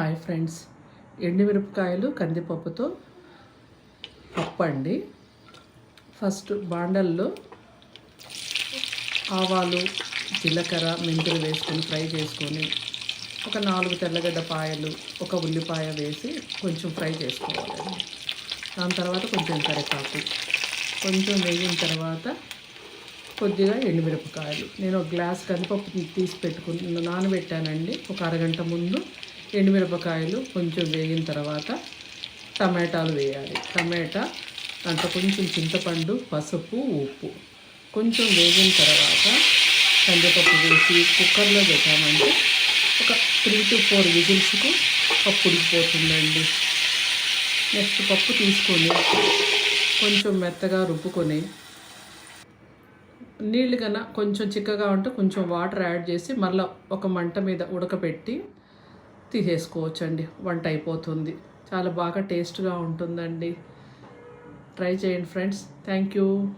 Hi friends. ఎండుమిరపకాయలు కందిపప్పుతో పప్పు అండి ఫస్ట్ బాండల్లో ఆవాలు జీలకర్ర మెంతులు వేసుకొని ఫ్రై చేసుకొని ఒక నాలుగు తెల్లగడ్డ పాయలు ఒక ఉల్లిపాయ వేసి కొంచెం ఫ్రై చేసుకోవాలండి. దాని తర్వాత కొంచెం కరివేపాకు. కొంచెం వేగిన తర్వాత కొద్దిగా ఎండుమిరపకాయలు. నేను ఒక గ్లాస్ కందిపప్పు తీసి పెట్టుకుని నానబెట్టానండి. ఒక అరగంట ముందు ఎండుమిరపకాయలు కొంచెం వేగిన తర్వాత టమాటాలు వేయాలి. టమాటా దాంట్లో కొంచెం చింతపండు పసుపు ఉప్పు. కొంచెం వేగిన తర్వాత కందిపప్పు వేసి కుక్కర్లో పెట్టామంటే ఒక త్రీ టు ఫోర్ విజిల్స్కు పప్పు ఉడికిపోతుందండి నెక్స్ట్ పప్పు తీసుకొని కొంచెం మెత్తగా రుబ్బుకొని నీళ్ళు కన్నా కొంచెం చిక్కగా ఉంటే కొంచెం వాటర్ యాడ్ చేసి మళ్ళీ ఒక మంట మీద ఉడకపెట్టి తీసేసుకోవచ్చండి. వంట అయిపోతుంది. చాలా బాగా టేస్ట్గా ఉంటుందండి. ట్రై చేయండి ఫ్రెండ్స్. Thank you